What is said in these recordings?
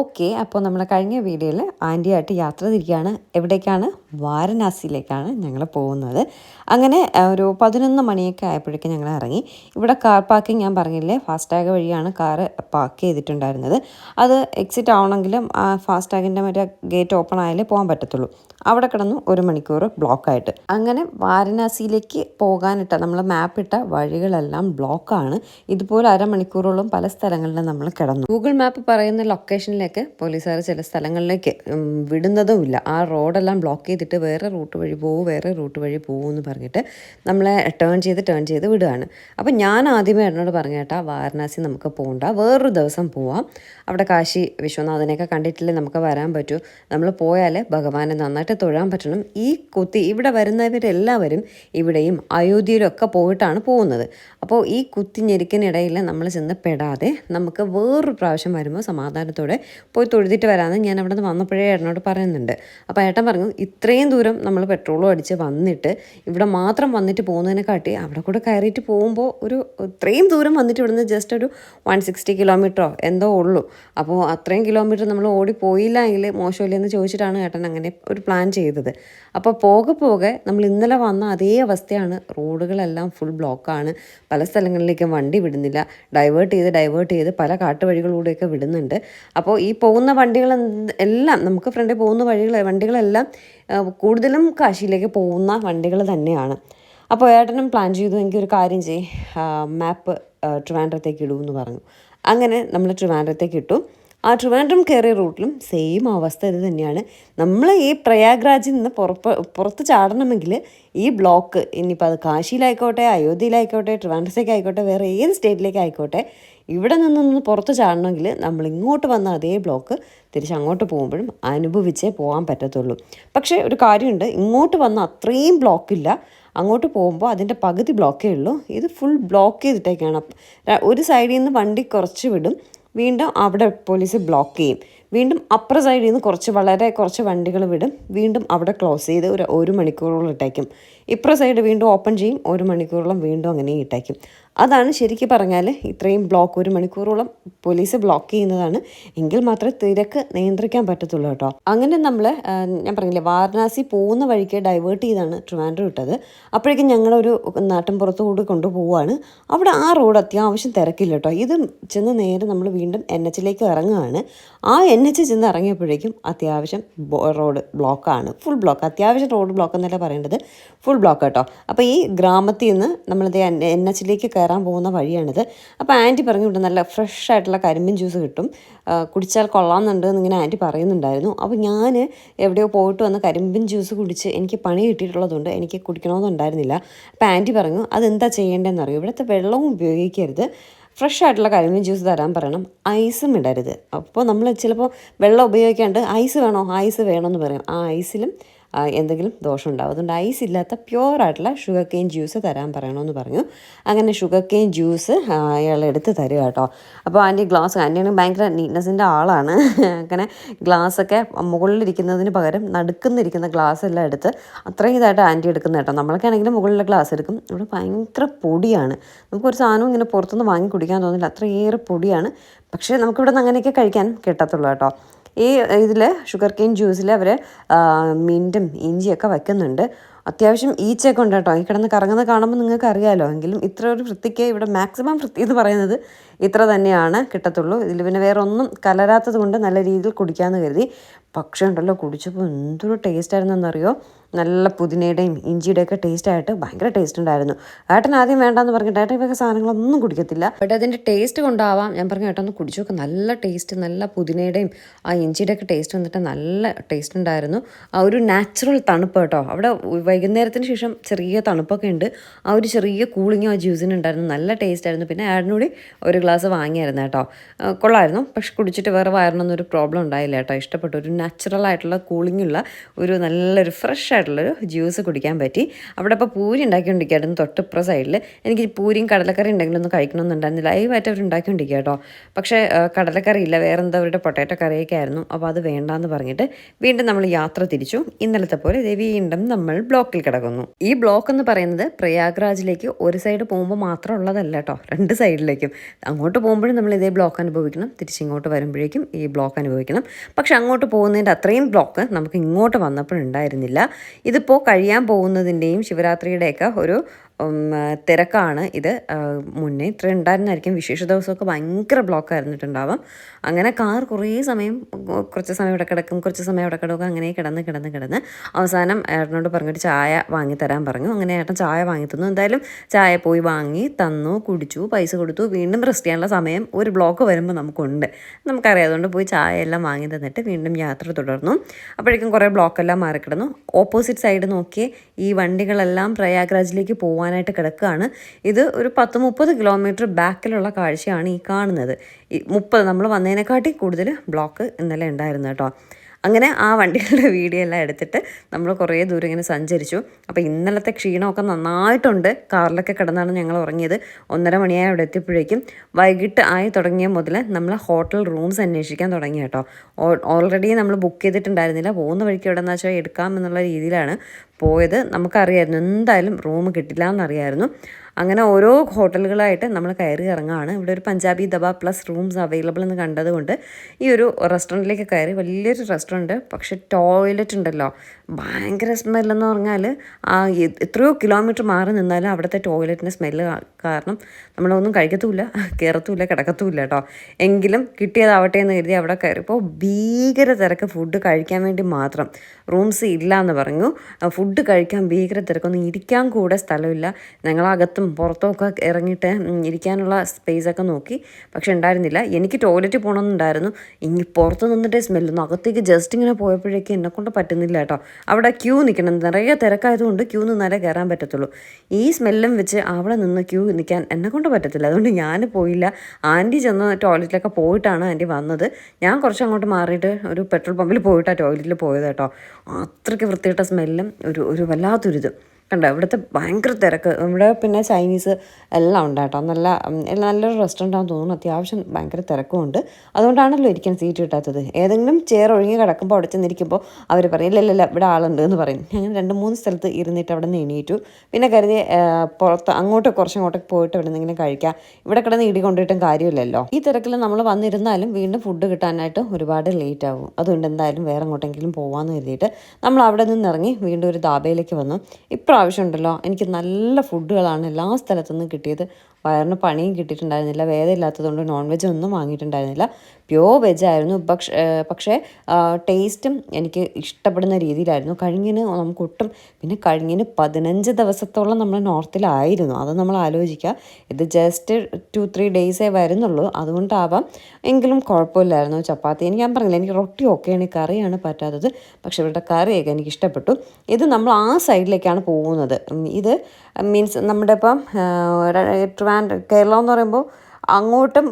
Okay അപ്പോൾ നമ്മൾ കഴിഞ്ഞ വീഡിയോയിൽ ആന്റിയായിട്ട് യാത്ര തിരിക്കുകയാണ് എവിടേക്കാണ്? വാരണാസിയിലേക്കാണ് ഞങ്ങൾ പോകുന്നത്. അങ്ങനെ ഒരു പതിനൊന്ന് മണിയൊക്കെ ആയപ്പോഴേക്കും ഞങ്ങൾ ഇറങ്ങി. ഇവിടെ കാർ പാർക്കിംഗ് ഞാൻ പറഞ്ഞില്ലേ ഫാസ്ടാഗ് വഴിയാണ് കാർ പാർക്ക് ചെയ്തിട്ടുണ്ടായിരുന്നത്. അത് എക്സിറ്റ് ആവണമെങ്കിലും ആ ഫാസ്ടാഗിന്റെ മറ്റേ ഗേറ്റ് ഓപ്പൺ ആയാലേ പോകാൻ പറ്റത്തുള്ളൂ. അവിടെ കിടന്നു ഒരു മണിക്കൂർ ബ്ലോക്കായിട്ട്. അങ്ങനെ വാരണാസിയിലേക്ക് പോകാനിട്ട നമ്മൾ മാപ്പിട്ട വഴികളെല്ലാം ബ്ലോക്കാണ്. ഇതുപോലെ അരമണിക്കൂറോളം പല സ്ഥലങ്ങളിലും നമ്മൾ കിടന്നു. ഗൂഗിൾ മാപ്പ് പറയുന്ന ലൊക്കേഷനിലേക്ക് പോലീസുകാർ ചില സ്ഥലങ്ങളിലേക്ക് വിടുന്നതും വിടുന്നതുമില്ല. ആ റോഡെല്ലാം ബ്ലോക്ക് ചെയ്തിട്ട് വേറെ റൂട്ട് വഴി പോകും വേറെ റൂട്ട് വഴി പോകും എന്ന് പറഞ്ഞിട്ട് നമ്മളെ ടേൺ ചെയ്ത് ടേൺ ചെയ്ത് വിടുകയാണ്. അപ്പോൾ ഞാൻ ആദ്യമേ എന്നോട് പറഞ്ഞു കേട്ടാ വാരണാസി നമുക്ക് പോകണ്ട വേറൊരു ദിവസം പോവാം. അവിടെ കാശി വിശ്വനാഥനെയൊക്കെ കണ്ടിട്ടില്ലേ നമുക്ക് വരാൻ പറ്റൂ. നമ്മൾ പോയാൽ ഭഗവാനെ നന്നായിട്ട് തൊഴാൻ പറ്റണം. ഈ കുത്തി ഇവിടെ വരുന്നവരെല്ലാവരും ഇവിടെയും അയോധ്യയിലൊക്കെ പോയിട്ടാണ് പോകുന്നത്. അപ്പോൾ ഈ കുത്തി ഞെരുക്കിനിടയിൽ നമ്മൾ ചെന്ന് പെടാതെ നമുക്ക് വേറൊരു പ്രാവശ്യം വരുമ്പോൾ സമാധാനത്തോടെ പോയി തൊഴുതിട്ട് വരാമെന്ന് ഞാൻ അവിടെ നിന്ന് വന്നപ്പോഴേ ഏട്ടനോട് പറയുന്നുണ്ട്. അപ്പോൾ ഏട്ടൻ പറഞ്ഞു ഇത്രയും ദൂരം നമ്മൾ പെട്രോളും അടിച്ച് വന്നിട്ട് ഇവിടെ മാത്രം വന്നിട്ട് പോകുന്നതിനെ കാട്ടി അവിടെ കൂടെ കയറിയിട്ട് പോകുമ്പോൾ ഒരു ഇത്രയും ദൂരം വന്നിട്ട് ഇവിടുന്ന് ജസ്റ്റ് ഒരു വൺ സിക്സ്റ്റി കിലോമീറ്ററോ എന്തോ ഉള്ളൂ. അപ്പോൾ അത്രയും കിലോമീറ്റർ നമ്മൾ ഓടി പോയില്ലെങ്കിൽ മോശമില്ല എന്ന് ചോദിച്ചിട്ടാണ് ഏട്ടൻ അങ്ങനെ ഒരു പ്ലാൻ ചെയ്തത്. അപ്പോൾ പോകെ പോകെ നമ്മൾ ഇന്നലെ വന്ന അതേ അവസ്ഥയാണ്. റോഡുകളെല്ലാം ഫുൾ ബ്ലോക്കാണ് പല സ്ഥലങ്ങളിലേക്കും വണ്ടി വിടുന്നില്ല. ഡൈവേർട്ട് ചെയ്ത് ഡൈവേർട്ട് ചെയ്ത് പല കാട്ടുവഴികളിലൂടെയൊക്കെ വിടുന്നുണ്ട്. അപ്പോൾ പോകുന്ന വണ്ടികൾ എല്ലാം നമുക്ക് ഫ്രണ്ടിൽ പോകുന്ന വഴികൾ വണ്ടികളെല്ലാം കൂടുതലും കാശിയിലേക്ക് പോകുന്ന വണ്ടികൾ തന്നെയാണ്. അപ്പോൾ ഏട്ടനും പ്ലാൻ ചെയ്തു എനിക്കൊരു കാര്യം ചെയ് മാപ്പ് ട്രിവാൻഡ്രത്തേക്ക് ഇടൂ എന്ന് പറഞ്ഞു. അങ്ങനെ നമ്മൾ ട്രിവാൻഡ്രത്തേക്ക് ഇട്ടു. ആ ട്രിവാൻഡ്രം കയറിയ റൂട്ടിലും സെയിം അവസ്ഥ ഇത് തന്നെയാണ്. നമ്മൾ ഈ പ്രയാഗ്രാജിൽ നിന്ന് പുറപ്പ് പുറത്ത് ചാടണമെങ്കിൽ ഈ ബ്ലോക്ക് ഇനിയിപ്പോൾ അത് കാശിയിലായിക്കോട്ടെ അയോധ്യയിലായിക്കോട്ടെ ട്രിവാൻഡ്രത്തേക്ക് ആയിക്കോട്ടെ വേറെ ഏത് സ്റ്റേറ്റിലേക്ക് ആയിക്കോട്ടെ ഇവിടെ നിന്നൊന്ന് പുറത്ത് ചാടണമെങ്കിൽ നമ്മൾ ഇങ്ങോട്ട് വന്ന അതേ ബ്ലോക്ക് തിരിച്ച് അങ്ങോട്ട് പോകുമ്പോഴും അനുഭവിച്ചേ പോകാൻ പറ്റത്തുള്ളൂ. പക്ഷേ ഒരു കാര്യമുണ്ട് ഇങ്ങോട്ട് വന്ന അത്രയും ബ്ലോക്കില്ല അങ്ങോട്ട് പോകുമ്പോൾ അതിന്റെ പകുതി ബ്ലോക്കേ ഉള്ളൂ. ഇത് ഫുൾ ബ്ലോക്ക് ചെയ്തിട്ടേക്കാണ്. ഒരു സൈഡിൽ നിന്ന് വണ്ടി കുറച്ച് വിടും. വീണ്ടും അവിടെ പോലീസ് ബ്ലോക്ക് ചെയ്യും. വീണ്ടും അപ്പുറ സൈഡിൽ നിന്ന് കുറച്ച് വളരെ കുറച്ച് വണ്ടികൾ വിടും. വീണ്ടും അവിടെ ക്ലോസ് ചെയ്ത് ഒരു ഒരു മണിക്കൂറോളം ഇട്ടേക്കും. ഇപ്പുറ സൈഡ് വീണ്ടും ഓപ്പൺ ചെയ്യും. ഒരു മണിക്കൂറോളം വീണ്ടും അങ്ങനെ ഇട്ടേക്കും. അതാണ് ശരിക്കും പറഞ്ഞാൽ ഇത്രയും ബ്ലോക്ക് ഒരു മണിക്കൂറോളം പോലീസ് ബ്ലോക്ക് ചെയ്യുന്നതാണ്. എങ്കിൽ മാത്രമേ തിരക്ക് നിയന്ത്രിക്കാൻ പറ്റത്തുള്ളൂ കേട്ടോ. അങ്ങനെ നമ്മൾ ഞാൻ പറഞ്ഞില്ലേ വാരണാസി പോകുന്ന വഴിക്ക് ഡൈവേർട്ട് ചെയ്താണ് ട്രിവാൻഡ്രം ഇട്ടത്. അപ്പോഴേക്കും ഞങ്ങളൊരു നാട്ടിൻ പുറത്തു കൂടി കൊണ്ടുപോവാണ് അവിടെ ആ റോഡ് അത്യാവശ്യം തിരക്കില്ല കേട്ടോ. ഇത് ചെന്ന് നേരെ നമ്മൾ വീണ്ടും എൻ എച്ചിലേക്ക് ഇറങ്ങുകയാണ്. ആ എൻ എച്ച് ചെന്ന് ഇറങ്ങിയപ്പോഴേക്കും അത്യാവശ്യം റോഡ് ബ്ലോക്കാണ് ഫുൾ ബ്ലോക്ക് അത്യാവശ്യം റോഡ് ബ്ലോക്ക് എന്നല്ല പറയേണ്ടത്? ഫുൾ ബ്ലോക്ക് കേട്ടോ. അപ്പോൾ ഈ ഗ്രാമത്തിൽ നിന്ന് നമ്മളിത് എൻ എച്ചിലേക്ക് കയറാൻ പോകുന്ന വഴിയാണിത്. അപ്പോൾ ആന്റി പറഞ്ഞു ഇവിടെ നല്ല ഫ്രഷ് ആയിട്ടുള്ള കരിമ്പിൻ ജ്യൂസ് കിട്ടും. കുടിച്ചാൽ കൊള്ളാമെന്നുണ്ട് എന്നിങ്ങനെ ആന്റി പറയുന്നുണ്ടായിരുന്നു. അപ്പോൾ ഞാൻ എവിടെയോ പോയിട്ട് വന്ന് കരിമ്പിൻ ജ്യൂസ് കുടിച്ച് എനിക്ക് പണി കിട്ടിയിട്ടുള്ളതുകൊണ്ട് എനിക്ക് കുടിക്കണമെന്നുണ്ടായിരുന്നില്ല. അപ്പോൾ ആന്റി പറഞ്ഞു അതെന്താ ചെയ്യേണ്ടതെന്ന് അറിയോ ഇവിടുത്തെ വെള്ളവും ഉപയോഗിക്കരുത്. ഫ്രഷ് ആയിട്ടുള്ള കരിമീൻ ജ്യൂസ് തരാൻ പറയണം. ഐസും ഇടരുത്. അപ്പോൾ നമ്മൾ ചിലപ്പോൾ വെള്ളം ഉപയോഗിക്കാണ്ട് ഐസ് വേണോ? ഐസ് വേണമെന്ന് പറയും. ആ ഐസിലും എന്തെങ്കിലും ദോഷം ഉണ്ടാവും. അതുകൊണ്ട് ഐസ് ഇല്ലാത്ത പ്യുവർ ആയിട്ടുള്ള ഷുഗർ കെയിൻ ജ്യൂസ് തരാൻ പറയണമെന്ന് പറഞ്ഞു. അങ്ങനെ ഷുഗർ കെയിൻ ജ്യൂസ് അയാൾ എടുത്ത് തരിക കേട്ടോ അപ്പോൾ ആന്റി ഗ്ലാസ് ആന്റിയാണ് ഭയങ്കര നീറ്റ്നെസ്സിന്റെ ആളാണ്. അങ്ങനെ ഗ്ലാസ്സൊക്കെ മുകളിലിരിക്കുന്നതിന് പകരം നടുക്കുന്നിരിക്കുന്ന ഗ്ലാസ് എല്ലാം എടുത്ത് അത്രയും ഇതായിട്ട് ആന്റി എടുക്കുന്ന കേട്ടോ നമ്മളൊക്കെ ആണെങ്കിലും മുകളിലെ ഗ്ലാസ് എടുക്കും. ഇവിടെ ഭയങ്കര പൊടിയാണ്. നമുക്കൊരു സാധനം ഇങ്ങനെ പുറത്തുനിന്ന് വാങ്ങി കുടിക്കാൻ തോന്നില്ല. അത്രയേറെ പൊടിയാണ്. പക്ഷേ നമുക്കിവിടെ നിന്ന് അങ്ങനെയൊക്കെ കഴിക്കാൻ കിട്ടത്തുള്ളൂ കേട്ടോ. ഈ ഇതിൽ ഷുഗർ കെയിൻ ജ്യൂസിൽ അവർ മിന്റും ഇഞ്ചിയൊക്കെ വയ്ക്കുന്നുണ്ട് അത്യാവശ്യം ഈച്ചയൊക്കെ ഉണ്ട് കേട്ടോ. ഈ കിടന്ന് കറങ്ങുന്നത് കാണുമ്പോൾ നിങ്ങൾക്ക് അറിയാമല്ലോ എങ്കിലും ഇത്ര ഒരു വൃത്തിക്ക് ഇവിടെ മാക്സിമം വൃത്തി എന്ന് പറയുന്നത് ഇത്ര തന്നെയാണ് കിട്ടത്തുള്ളൂ. ഇതിൽ പിന്നെ വേറെ ഒന്നും കലരാത്തത് കൊണ്ട് നല്ല രീതിയിൽ കുടിക്കാമെന്ന് കരുതി. പക്ഷേ ഉണ്ടല്ലോ കുടിച്ചപ്പോൾ എന്തൊരു ടേസ്റ്റ് ആയിരുന്നെന്നറിയോ? നല്ല പുതിനയുടെയും ഇഞ്ചിയുടെയൊക്കെ ടേസ്റ്റ് ആയിട്ട് ഭയങ്കര ടേസ്റ്റ് ഉണ്ടായിരുന്നു. ഏട്ടൻ ആദ്യം വേണ്ടാന്ന് പറഞ്ഞിട്ട് ഏട്ടൻ ഇവയൊക്കെ സാധനങ്ങളൊന്നും കുടിക്കത്തില്ല. ബട്ട് അതിന്റെ ടേസ്റ്റ് കൊണ്ടാവാം. ഞാൻ പറഞ്ഞു ഏട്ടൻ ഒന്ന് കുടിച്ചു നോക്കാം നല്ല ടേസ്റ്റ് നല്ല പുതിനയുടെയും ആ ഇഞ്ചിയുടെയൊക്കെ ടേസ്റ്റ് വന്നിട്ട് നല്ല ടേസ്റ്റ് ഉണ്ടായിരുന്നു. ആ ഒരു നാച്ചുറൽ തണുപ്പ് കേട്ടോ. അവിടെ വൈകുന്നേരത്തിന് ശേഷം ചെറിയ തണുപ്പൊക്കെ ഉണ്ട്. ആ ഒരു ചെറിയ കൂളിങ് ആ ജ്യൂസിന് ഉണ്ടായിരുന്നു. നല്ല ടേസ്റ്റ് ആയിരുന്നു. പിന്നെ ആടിനൂടി ഒരു ഗ്ലാസ് വാങ്ങിയായിരുന്നു കേട്ടോ. കൊള്ളായിരുന്നു. പക്ഷെ കുടിച്ചിട്ട് വേറെ വയറിനൊന്നും ഒരു പ്രോബ്ലം ഉണ്ടായില്ല കേട്ടോ. ഇഷ്ടപ്പെട്ടു ഒരു നാച്ചുറൽ ആയിട്ടുള്ള കൂളിംഗ് ഉള്ള ഒരു നല്ലൊരു ഫ്രഷ് ആയിട്ടുള്ളൊരു ജ്യൂസ് കുടിക്കാൻ പറ്റി. അവിടെ ഇപ്പോൾ പൂരി ഉണ്ടാക്കിക്കൊണ്ടിരിക്കുകയായിരുന്നു തൊട്ടിപ്പുറ സൈഡിൽ എനിക്ക് പൂരിയും കടലക്കറി ഉണ്ടെങ്കിലും ഒന്നും കഴിക്കണമെന്നുണ്ടായിരുന്നില്ല ലൈവായിട്ട് അവർ ഉണ്ടാക്കിക്കൊണ്ടിരിക്കുക കേട്ടോ. പക്ഷേ കടലക്കറി ഇല്ല. വേറെ എന്താ അവരുടെ പൊട്ടാറ്റോ കറിയൊക്കെ ആയിരുന്നു. അപ്പോൾ അത് വേണ്ടാന്ന് പറഞ്ഞിട്ട് വീണ്ടും നമ്മൾ യാത്ര തിരിച്ചു. ഇന്നലത്തെ പോലെ ദേ വീണ്ടും നമ്മൾ ബ്ലോക്കിൽ കിടക്കുന്നു. ഈ ബ്ലോക്ക് എന്ന് പറയുന്നത് പ്രയാഗ്രാജിലേക്ക് ഒരു സൈഡ് പോകുമ്പോൾ മാത്രം ഉള്ളതല്ല കേട്ടോ. രണ്ട് സൈഡിലേക്കും അങ്ങോട്ട് പോകുമ്പോഴും നമ്മൾ ഇതേ ബ്ലോക്ക് അനുഭവിക്കണം. തിരിച്ചിങ്ങോട്ട് വരുമ്പോഴേക്കും ഈ ബ്ലോക്ക് അനുഭവിക്കണം. പക്ഷെ അങ്ങോട്ട് പോകുന്നതിന്റെ അത്രയും ബ്ലോക്ക് നമുക്ക് ഇങ്ങോട്ട് വന്നപ്പോഴുണ്ടായിരുന്നില്ല ഇതിപ്പോൾ കഴിയാൻ പോകുന്നതിന്റെയും ശിവരാത്രിയുടെയൊക്കെ ഒരു തിരക്കാണ്. ഇത് മുന്നേ ഇത്ര ഉണ്ടായിരുന്നായിരിക്കും. വിശേഷ ദിവസമൊക്കെ ഭയങ്കര ബ്ലോക്ക് ആയിരുന്നിട്ടുണ്ടാവാം. അങ്ങനെ കാർ കുറേ സമയം കുറച്ച് സമയം ഇവിടെ കിടക്കും കുറച്ച് സമയം ഇവിടെ കിടക്കും. അങ്ങനെ കിടന്ന് കിടന്ന് കിടന്ന്. അവസാനം ഏട്ടനോട് പറഞ്ഞിട്ട് ചായ വാങ്ങി തരാൻ പറഞ്ഞു. അങ്ങനെ ഏട്ടൻ ചായ വാങ്ങി തന്നു. എന്തായാലും ചായ പോയി വാങ്ങി തന്നു കുടിച്ചു പൈസ കൊടുത്തു. വീണ്ടും റെസ്റ്റ് ചെയ്യാനുള്ള സമയം ഒരു ബ്ലോക്ക് വരുമ്പോൾ നമുക്കുണ്ട്. നമുക്കറിയാതുകൊണ്ട് പോയി ചായ എല്ലാം വാങ്ങി തന്നിട്ട് വീണ്ടും യാത്ര തുടർന്നു. അപ്പോഴേക്കും കുറേ ബ്ലോക്കെല്ലാം മാറിക്കിടന്നു. ഓപ്പോസിറ്റ് സൈഡ് നോക്കി ഈ വണ്ടികളെല്ലാം പ്രയാഗ്രാജിലേക്ക് പോകാനായിട്ട് കിടക്കുകയാണ് ഇത് ഒരു പത്ത് മുപ്പത് കിലോമീറ്റർ ബാക്കിലുള്ള കാഴ്ചയാണ് ഈ കാണുന്നത്. മുപ്പത് നമ്മൾ വന്നതിനെക്കാട്ടി കൂടുതൽ ബ്ലോക്ക് ഇന്നലെ ഉണ്ടായിരുന്നു കേട്ടോ. അങ്ങനെ ആ വണ്ടികളുടെ വീഡിയോ എല്ലാം എടുത്തിട്ട് നമ്മൾ കുറേ ദൂരം ഇങ്ങനെ സഞ്ചരിച്ചു. അപ്പോൾ ഇന്നലത്തെ ക്ഷീണമൊക്കെ നന്നായിട്ടുണ്ട്. കാറിലൊക്കെ കിടന്നാണ് ഞങ്ങൾ ഉറങ്ങിയത്. ഒന്നര മണിയായി അവിടെ എത്തിയപ്പോഴേക്കും വൈകിട്ട് ആയി തുടങ്ങിയ മുതൽ നമ്മൾ ഹോട്ടൽ റൂംസ് അന്വേഷിക്കാൻ തുടങ്ങി കേട്ടോ. ഓൾറെഡി നമ്മൾ ബുക്ക് ചെയ്തിട്ടുണ്ടായിരുന്നില്ല. പോകുന്ന വഴിക്ക് എവിടെ വെച്ചാൽ എടുക്കാം എന്നുള്ള രീതിയിലാണ് പോയത്. നമുക്കറിയായിരുന്നു. എന്തായാലും റൂം കിട്ടില്ല എന്നറിയായിരുന്നു. അങ്ങനെ ഓരോ ഹോട്ടലുകളായിട്ട് നമ്മൾ കയറി ഇറങ്ങുകയാണ്. ഇവിടെ ഒരു Punjabi dhaba plus rooms available എന്ന് കണ്ടതുകൊണ്ട് ഈ ഒരു റെസ്റ്റോറന്റിലേക്ക് കയറി വലിയൊരു റെസ്റ്റോറന്റ്. പക്ഷെ ടോയ്ലറ്റ് ഉണ്ടല്ലോ. ഭയങ്കര സ്മെല്ലെന്ന് പറഞ്ഞാൽ ആ എത്രയോ കിലോമീറ്റർ മാറി നിന്നാലും അവിടുത്തെ ടോയ്ലറ്റിന്റെ സ്മെല്ല് കാരണം നമ്മളൊന്നും കഴിക്കത്തുമില്ല കയറത്തുമില്ല കിടക്കത്തുമില്ല കേട്ടോ. എങ്കിലും കിട്ടിയതാവട്ടെ എന്ന് കരുതി അവിടെ കയറിയപ്പോൾ ഭീകര തിരക്ക് ഫുഡ് കഴിക്കാൻ വേണ്ടി മാത്രം. റൂംസ് ഇല്ല എന്ന് പറഞ്ഞു ഫുഡ് കഴിക്കാൻ ഭീകര തിരക്കൊന്നും ഇരിക്കാൻ കൂടെ സ്ഥലമില്ല. ഞങ്ങളകത്തും പുറത്തും ഒക്കെ ഇറങ്ങിയിട്ട് ഇരിക്കാനുള്ള സ്പേസൊക്കെ നോക്കി. പക്ഷെ ഉണ്ടായിരുന്നില്ല. എനിക്ക് ടോയ്ലറ്റ് പോകണമെന്നുണ്ടായിരുന്നു. ഇനി പുറത്ത് നിന്നിട്ടേ സ്മെല്ലൊന്നും അകത്തേക്ക് ജസ്റ്റ് ഇങ്ങനെ പോയപ്പോഴേക്കും എന്നെ കൊണ്ട് പറ്റുന്നില്ല കേട്ടോ. അവിടെ ക്യൂ നിൽക്കണം. നിറയെ തിരക്കായതുകൊണ്ട് ക്യൂ നിന്നാലേ കയറാൻ പറ്റത്തുള്ളൂ. ഈ സ്മെല്ലും വെച്ച് അവിടെ നിന്ന് ക്യൂ നിൽക്കാൻ എന്നെ കൊണ്ട് പറ്റത്തില്ല. അതുകൊണ്ട് ഞാൻ പോയില്ല. ആന്റി ചെന്ന് ടോയ്ലറ്റിലൊക്കെ പോയിട്ടാണ് ആന്റി വന്നത്. ഞാൻ കുറച്ച് അങ്ങോട്ട് മാറിയിട്ട് ഒരു പെട്രോൾ പമ്പിൽ പോയിട്ടാണ് ടോയ്ലറ്റിൽ പോയത് കേട്ടോ. അത്രയ്ക്ക് വൃത്തിയിട്ട സ്മെല്ലും ഒരു ഒരു വല്ലാത്തൊരിത്. കണ്ടോ? ഇവിടുത്തെ ഭയങ്കര തിരക്ക്. ഇവിടെ പിന്നെ ചൈനീസ് എല്ലാം ഉണ്ട് കേട്ടോ. നല്ല നല്ലൊരു റെസ്റ്റോറന്റ് ആണെന്ന് തോന്നുന്നു. അത്യാവശ്യം ഭയങ്കര തിരക്കും ഉണ്ട്. അതുകൊണ്ടാണല്ലോ ഇരിക്കാൻ സീറ്റ് കിട്ടാത്തത്. ഏതെങ്കിലും ചെയർ ഒഴിഞ്ഞ് കിടക്കുമ്പോൾ അവിടെ ചെന്നിരിക്കുമ്പോൾ അവർ പറയും ഇല്ല ഇല്ല ഇവിടെ ആളുണ്ട് എന്ന് പറയും. ഞങ്ങൾ രണ്ട് മൂന്ന് സ്ഥലത്ത് ഇരുന്നിട്ട് അവിടെ നിന്ന് എണീറ്റു. പിന്നെ കരുതി പുറത്ത് അങ്ങോട്ട് കുറച്ച് അങ്ങോട്ടൊക്കെ പോയിട്ട് ഇവിടെ നിന്നെങ്കിലും കഴിക്കാം. ഇവിടെ കിടന്ന് ഇടി കൊണ്ടിട്ടും കാര്യമില്ലല്ലോ. ഈ തിരക്കിൽ നമ്മൾ വന്നിരുന്നാലും വീണ്ടും ഫുഡ് കിട്ടാനായിട്ട് ഒരുപാട് ലേറ്റ് ആവും. അതുകൊണ്ട് എന്തായാലും വേറെ എങ്ങോട്ടെങ്കിലും പോകാമെന്ന് കരുതിയിട്ട് നമ്മൾ അവിടെ നിന്ന് ഇറങ്ങി വീണ്ടും ഒരു ദാബയിലേക്ക് വന്നു. ഇപ്രാവശ്യം ഉണ്ടല്ലോ എനിക്ക് നല്ല ഫുഡുകളാണ് എല്ലാ സ്ഥലത്തു നിന്നും കിട്ടിയത്. വയറിന് പണിയും കിട്ടിയിട്ടുണ്ടായിരുന്നില്ല. വേദമില്ലാത്തതുകൊണ്ട് നോൺ വെജ് ഒന്നും വാങ്ങിയിട്ടുണ്ടായിരുന്നില്ല. പ്യോർ വെജായിരുന്നു പക്ഷേ പക്ഷേ ടേസ്റ്റും എനിക്ക് ഇഷ്ടപ്പെടുന്ന രീതിയിലായിരുന്നു. കഴിഞ്ഞിന് നമുക്ക് ഒട്ടും പിന്നെ കഴിഞ്ഞിന് പതിനഞ്ച് ദിവസത്തോളം നമ്മൾ നോർത്തിലായിരുന്നു അത് നമ്മൾ ആലോചിക്കുക. ഇത് ജസ്റ്റ് ടു ത്രീ ഡേയ്സേ വരുന്നുള്ളൂ. അതുകൊണ്ടാവാം എങ്കിലും കുഴപ്പമില്ലായിരുന്നു. ചപ്പാത്തി എനിക്ക് ഞാൻ പറഞ്ഞില്ല എനിക്ക് റൊട്ടി ഒക്കെയാണ് കറിയാണ് പറ്റാത്തത്. പക്ഷേ ഇവരുടെ കറിയൊക്കെ എനിക്ക് ഇഷ്ടപ്പെട്ടു. ഇത് നമ്മൾ ആ സൈഡിലേക്കാണ് പോകുന്നത്. ഇത് മീൻസ് നമ്മുടെ ഇപ്പം ട്രിവാൻഡ്രം കേരളം എന്ന് പറയുമ്പോൾ അങ്ങോട്ടും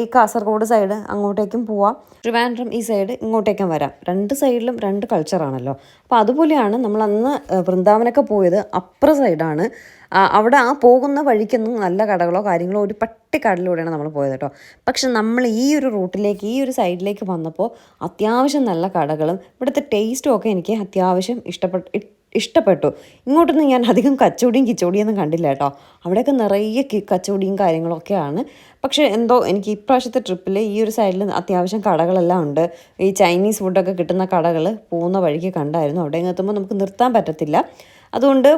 ഈ കാസർഗോഡ് സൈഡ് അങ്ങോട്ടേക്കും പോവാം. ട്രിവാൻഡ്രം ഈ സൈഡ് ഇങ്ങോട്ടേക്കും വരാം. രണ്ട് സൈഡിലും രണ്ട് കൾച്ചറാണല്ലോ അപ്പോൾ അതുപോലെയാണ് നമ്മൾ അന്ന് വൃന്ദാവനൊക്കെ പോയത് അപ്പുറ സൈഡാണ് അവിടെ ആ പോകുന്ന വഴിക്കൊന്നും നല്ല കടകളോ കാര്യങ്ങളോ ഒരു പട്ടിക്കാടിലൂടെയാണ് നമ്മൾ പോയത് കേട്ടോ. പക്ഷെ നമ്മൾ ഈ ഒരു റൂട്ടിലേക്ക് ഈ ഒരു സൈഡിലേക്ക് വന്നപ്പോൾ അത്യാവശ്യം നല്ല കടകളും ഇവിടുത്തെ ടേസ്റ്റും ഒക്കെ എനിക്ക് അത്യാവശ്യം ഇഷ്ടപ്പെട്ടു ഇഷ്ടപ്പെട്ടു. ഇങ്ങോട്ടൊന്നും ഞാൻ അധികം കച്ചവടിയും കിച്ചവടിയൊന്നും കണ്ടില്ല കേട്ടോ. അവിടെയൊക്കെ നിറയെ കച്ചവടിയും കാര്യങ്ങളൊക്കെയാണ്. പക്ഷേ എന്തോ എനിക്ക് ഇപ്രാവശ്യത്തെ ട്രിപ്പിൽ ഈ ഒരു സൈഡിൽ അത്യാവശ്യം കടകളെല്ലാം ഉണ്ട്. ഈ ചൈനീസ് ഫുഡൊക്കെ കിട്ടുന്ന കടകൾ പോകുന്ന വഴിക്ക് കണ്ടായിരുന്നു. അവിടെ എത്തുമ്പോൾ നമുക്ക് നിർത്താൻ പറ്റത്തില്ല. അതുകൊണ്ട്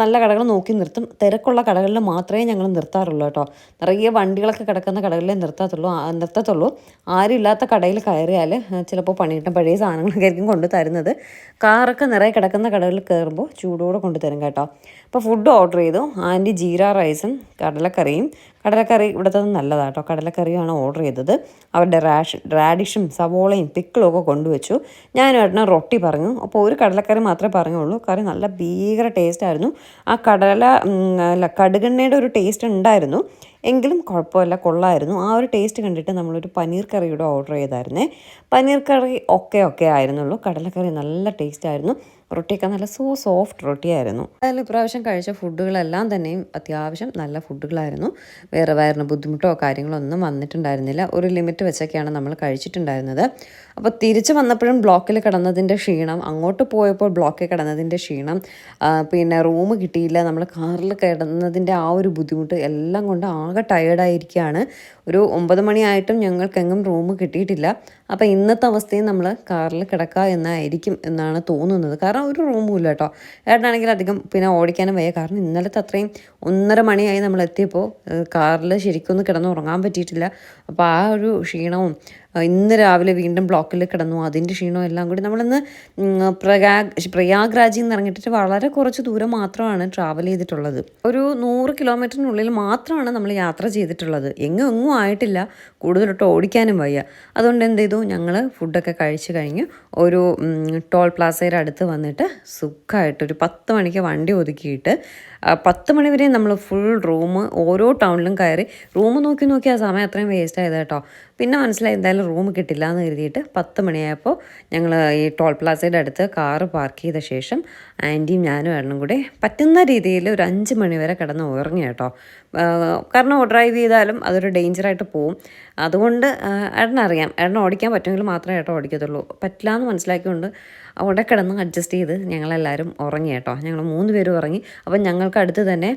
നല്ല കടകൾ നോക്കി നിർത്തും. തിരക്കുള്ള കടകളിൽ മാത്രമേ ഞങ്ങൾ നിർത്താറുള്ളൂ കേട്ടോ. നിറയെ വണ്ടികളൊക്കെ കിടക്കുന്ന കടകളിലേ നിർത്താത്തുള്ളൂ നിർത്തത്തുള്ളൂ. ആരും ഇല്ലാത്ത കടയിൽ കയറിയാൽ ചിലപ്പോൾ പണിയിട്ട പഴയ സാധനങ്ങളൊക്കെ ആയിരിക്കും കൊണ്ടു തരുന്നത്. കാറൊക്കെ നിറയെ കിടക്കുന്ന കടകളിൽ കയറുമ്പോൾ ചൂടോടെ കൊണ്ടുതരും കേട്ടോ. അപ്പോൾ ഫുഡ് ഓർഡർ ചെയ്തു. ആന്റി ജീര റൈസും കടലക്കറിയും കടലക്കറി ഇവിടുത്തെ നല്ലതാണ് കേട്ടോ കടലക്കറിയാണ് ഓർഡർ ചെയ്തത്. അവരുടെ റാഷ് റാഡിഷും സവോളയും പിക്കിളും ഒക്കെ കൊണ്ടുവച്ചു. ഞാൻ ഏട്ടനെ റൊട്ടി പറഞ്ഞു. അപ്പോൾ ഒരു കടലക്കറി മാത്രമേ പറഞ്ഞുള്ളൂ. കറി നല്ല ഭീകര ടേസ്റ്റ് ആയിരുന്നു. ആ കടല കടുകെണ്ണയുടെ ഒരു ടേസ്റ്റ് ഉണ്ടായിരുന്നു. എങ്കിലും കുഴപ്പമില്ല കൊള്ളായിരുന്നു. ആ ഒരു ടേസ്റ്റ് കണ്ടിട്ട് നമ്മളൊരു പനീർ കറിയുടെ ഓർഡർ ചെയ്തായിരുന്നേ. പനീർ കറി ഒക്കെ ഒക്കെ ആയിരുന്നുള്ളൂ. കടലക്കറി നല്ല ടേസ്റ്റ് ആയിരുന്നു. റൊട്ടിയൊക്കെ നല്ല സോ സോഫ്റ്റ് റൊട്ടിയായിരുന്നു. അതായത് ഇപ്രാവശ്യം കഴിച്ച ഫുഡുകളെല്ലാം തന്നെയും അത്യാവശ്യം നല്ല ഫുഡുകളായിരുന്നു വേറെ വയറിന് ബുദ്ധിമുട്ടോ കാര്യങ്ങളോ ഒന്നും വന്നിട്ടുണ്ടായിരുന്നില്ല. ഒരു ലിമിറ്റ് വെച്ചൊക്കെയാണ് നമ്മൾ കഴിച്ചിട്ടുണ്ടായിരുന്നത്. അപ്പോൾ തിരിച്ച് വന്നപ്പോഴും ബ്ലോക്കിൽ കിടന്നതിന്റെ ക്ഷീണം അങ്ങോട്ട് പോയപ്പോൾ ബ്ലോക്കിൽ കിടന്നതിന്റെ ക്ഷീണം പിന്നെ റൂം കിട്ടിയില്ല നമ്മൾ കാറിൽ കിടന്നതിന്റെ ആ ഒരു ബുദ്ധിമുട്ട് എല്ലാം കൊണ്ട് ആകെ ടയേർഡായിരിക്കുകയാണ് ഒരു ഒമ്പത് മണിയായിട്ടും ഞങ്ങൾക്കെങ്ങും റൂം കിട്ടിയിട്ടില്ല. അപ്പോൾ ഇന്നത്തെ അവസ്ഥയും നമ്മൾ കാറിൽ കിടക്കുക എന്നായിരിക്കും എന്നാണ് തോന്നുന്നത്. കാരണം ഒരു റൂമും ഇല്ല കേട്ടോ. ഏട്ടനാണെങ്കിൽ അധികം പിന്നെ ഓടിക്കാനും വയ്യ. കാരണം ഇന്നലത്തെ അത്രയും ഒന്നര മണിയായി നമ്മൾ എത്തിയപ്പോൾ കാറിൽ ശരിക്കൊന്നും കിടന്നുറങ്ങാൻ പറ്റിയിട്ടില്ല. അപ്പോൾ ആ ഒരു ക്ഷീണവും ഇന്ന് രാവിലെ വീണ്ടും ബ്ലോക്കിൽ കിടന്നു. അതിന്റെ ക്ഷീണവും എല്ലാം കൂടി നമ്മളിന്ന് ഉം, പ്രയാഗ് പ്രയാഗ്രാജിൽ നിന്ന് ഇറങ്ങിയിട്ട് വളരെ കുറച്ച് ദൂരം മാത്രമാണ് ട്രാവൽ ചെയ്തിട്ടുള്ളത്. ഒരു നൂറ് കിലോമീറ്ററിനുള്ളിൽ മാത്രമാണ് നമ്മൾ യാത്ര ചെയ്തിട്ടുള്ളത്. എങ്ങും എങ്ങും ആയിട്ടില്ല. കൂടുതലൊട്ട് ഓടിക്കാനും വയ്യ. അതുകൊണ്ട് എന്ത് ചെയ്തു? ഞങ്ങൾ ഫുഡൊക്കെ കഴിച്ച് കഴിഞ്ഞ് ഒരു ടോൾ പ്ലാസയുടെ അടുത്ത് വന്നിട്ട് സുഖമായിട്ട് ഒരു പത്ത് മണിക്ക് വണ്ടി ഒതുക്കിയിട്ട് പത്ത് മണിവരെ നമ്മൾ ഫുൾ റൂം ഓരോ ടൗണിലും കയറി റൂം നോക്കി നോക്കി ആ സമയം അത്രയും വേസ്റ്റ് ആയത് കേട്ടോ പിന്നെ മനസ്സിലായി എന്തായാലും റൂം കിട്ടില്ല എന്ന് കരുതിയിട്ട് പത്ത് മണിയായപ്പോൾ ഞങ്ങൾ ഈ ടോൾ പ്ലാസയുടെ അടുത്ത് കാറ് പാർക്ക് ചെയ്ത ശേഷം ആന്റിയും ഞാനും ഏട്ടനും കൂടി പറ്റുന്ന രീതിയിൽ ഒരു അഞ്ച് മണിവരെ കിടന്ന് ഉറങ്ങി കേട്ടോ കാരണം ഡ്രൈവ് ചെയ്താലും അതൊരു ഡേഞ്ചറായിട്ട് പോവും. അതുകൊണ്ട് ഏട്ടനറിയാം. ഏട്ടൻ ഓടിക്കാൻ പറ്റുമെങ്കിൽ മാത്രമേ ഏട്ടൻ ഓടിക്കത്തുള്ളൂ. പറ്റില്ല എന്ന് മനസ്സിലാക്കിക്കൊണ്ട് അവിടെ കിടന്ന് അഡ്ജസ്റ്റ് ചെയ്ത് ഞങ്ങളെല്ലാവരും ഉറങ്ങി കേട്ടോ. ഞങ്ങൾ മൂന്ന് പേരും ഉറങ്ങി. അപ്പം ഞങ്ങൾക്ക് അടുത്ത് തന്നെ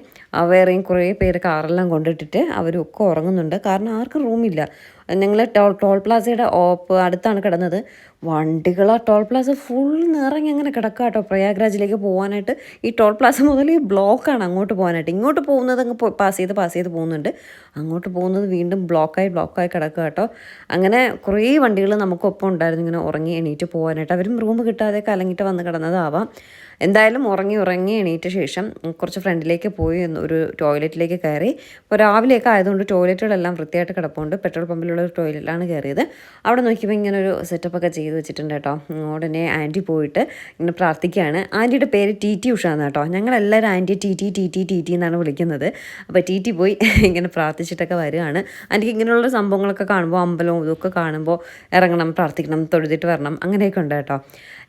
വേറെയും കുറേ പേര് കാറെല്ലാം കൊണ്ടിട്ടിട്ട് അവരൊക്കെ ഉറങ്ങുന്നുണ്ട്. കാരണം ആർക്കും റൂമില്ല ഞങ്ങൾ ടോൾ ടോൾ പ്ലാസയുടെ ഓപ്പ് അടുത്താണ് കിടന്നത്. വണ്ടികൾ ആ ടോൾ പ്ലാസ ഫുൾ നിറങ്ങി അങ്ങനെ കിടക്കുക കേട്ടോ പ്രയാഗ്രാജിലേക്ക് പോകാനായിട്ട് ഈ ടോൾ പ്ലാസ മുതൽ ഈ ബ്ലോക്കാണ് അങ്ങോട്ട് പോകാനായിട്ട് ഇങ്ങോട്ട് പോകുന്നത് അങ്ങ് പാസ് ചെയ്ത് പാസ് ചെയ്ത് പോകുന്നുണ്ട്. അങ്ങോട്ട് പോകുന്നത് വീണ്ടും ബ്ലോക്കായി ബ്ലോക്കായി കിടക്കുക കേട്ടോ അങ്ങനെ കുറേ വണ്ടികൾ നമുക്കൊപ്പം ഉണ്ടായിരുന്നു ഇങ്ങനെ ഉറങ്ങി എണീറ്റ് പോകാനായിട്ട് അവരും റൂം കിട്ടാതെ കലങ്ങിയിട്ട് വന്ന് കിടന്നതാവാം. എന്തായാലും ഉറങ്ങി ഉറങ്ങി എണീറ്റ ശേഷം കുറച്ച് ഫ്രണ്ടിലേക്ക് പോയി ഒരു ടോയ്ലറ്റിലേക്ക് കയറി. ഇപ്പോൾ രാവിലെയൊക്കെ ആയതുകൊണ്ട് ടോയ്ലറ്റുകളെല്ലാം വൃത്തിയായിട്ട് കിടപ്പുണ്ട്. പെട്രോൾ പമ്പിലുള്ള ഒരു ടോയ്ലറ്റിലാണ് കയറിയത്. അവിടെ നോക്കിയപ്പോൾ ഇങ്ങനെ ഒരു സെറ്റപ്പ് ഒക്കെ ചെയ്ത് വെച്ചിട്ടുണ്ട് കേട്ടോ. ഉടനെ ആന്റി പോയിട്ട് ഇങ്ങനെ പ്രാർത്ഥിക്കുകയാണ്. ആന്റിയുടെ പേര് ടി ടി ഉഷ എന്നാണ് കേട്ടോ. ഞങ്ങളെല്ലാവരും aunty T T T T T T എന്നാണ് വിളിക്കുന്നത്. അപ്പോൾ ടി ടി പോയി ഇങ്ങനെ പ്രാർത്ഥിച്ചിട്ടൊക്കെ വരികയാണ്. ആന്റിക്ക് ഇങ്ങനെയുള്ള സംഭവങ്ങളൊക്കെ കാണുമ്പോൾ അമ്പലവും ഇതൊക്കെ കാണുമ്പോൾ ഇറങ്ങണം പ്രാർത്ഥിക്കണം തൊഴുതിട്ട് വരണം അങ്ങനെയൊക്കെ ഉണ്ട് കേട്ടോ.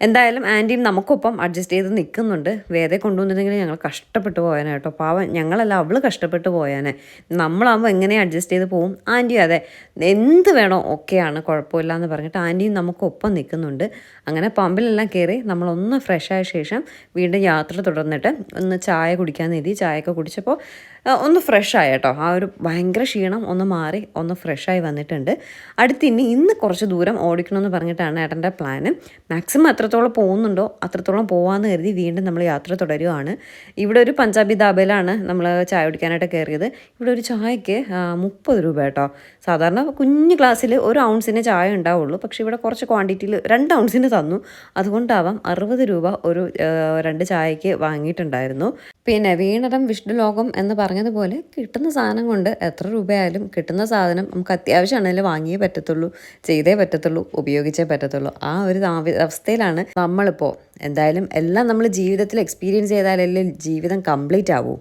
എന്തായാലും ആന്റിയും നമുക്കൊപ്പം അഡ്ജസ്റ്റ് ചെയ്ത് നിൽക്കുന്നുണ്ട്. വേദയെ കൊണ്ടുവന്നിരുന്നെങ്കിൽ ഞങ്ങൾ കഷ്ടപ്പെട്ട് പോയാനെ കേട്ടോ. പാവം ഞങ്ങളല്ല അവൾ കഷ്ടപ്പെട്ട് പോയാനെ. നമ്മളാകുമ്പോൾ എങ്ങനെ അഡ്ജസ്റ്റ് ചെയ്ത് പോവും? ആന്റി അതെ. എന്ത് വേണോ ഒക്കെയാണ് കുഴപ്പമില്ല എന്ന് പറഞ്ഞിട്ട് ആന്റിയും നമുക്കൊപ്പം നിൽക്കുന്നുണ്ട്. അങ്ങനെ പമ്പിലെല്ലാം കയറി നമ്മളൊന്ന് ഫ്രഷായ ശേഷം വീണ്ടും യാത്ര തുടർന്നിട്ട് ഒന്ന് ചായ കുടിക്കാൻ എഴുതി. ചായയൊക്കെ കുടിച്ചപ്പോൾ ഒന്ന് ഫ്രഷ് ആയ കേട്ടോ. ആ ഒരു ഭയങ്കര ക്ഷീണം ഒന്ന് മാറി ഒന്ന് ഫ്രഷായി വന്നിട്ടുണ്ട്. അടുത്ത് ഇനി ഇന്ന് കുറച്ച് ദൂരം ഓടിക്കണമെന്ന് പറഞ്ഞിട്ടാണ് ഏട്ടന്റെ പ്ലാന്. മാക്സിമം എത്രത്തോളം പോകുന്നുണ്ടോ? അത്രത്തോളം പോകാമെന്ന് കരുതി വീണ്ടും നമ്മൾ യാത്ര തുടരുകയാണ് ഇവിടെ ഒരു പഞ്ചാബി ധാബയിലാണ് നമ്മൾ ചായ കുടിക്കാനായിട്ട് കയറിയത്. ഇവിടെ ഒരു ചായക്ക് മുപ്പത് രൂപ കേട്ടോ. സാധാരണ കുഞ്ഞു ഗ്ലാസ്സിൽ ഒരു ഔൺസിന് ചായ ഉണ്ടാവുള്ളൂ. പക്ഷേ ഇവിടെ കുറച്ച് ക്വാണ്ടിറ്റിയിൽ രണ്ട് ഔൺസിന് തന്നു. അതുകൊണ്ടാവാം അറുപത് രൂപ ഒരു രണ്ട് ചായക്ക് വാങ്ങിയിട്ടുണ്ടായിരുന്നു. പിന്നെ വീണടം വിഷ്ണു ലോകം എന്ന് പറഞ്ഞതുപോലെ കിട്ടുന്ന സാധനം കൊണ്ട് എത്ര രൂപയായാലും കിട്ടുന്ന സാധനം നമുക്ക് അത്യാവശ്യമാണെങ്കിലും വാങ്ങിയേ പറ്റത്തുള്ളൂ ചെയ്തേ പറ്റത്തുള്ളൂ ഉപയോഗിച്ചേ പറ്റത്തുള്ളൂ. ആ ഒരു അവസ്ഥയിലാണ് നമ്മളിപ്പോൾ എന്തായാലും എല്ലാം നമ്മൾ ജീവിതത്തിൽ എക്സ്പീരിയൻസ് ചെയ്താലല്ലേ ജീവിതം കംപ്ലീറ്റ് ആവൂ.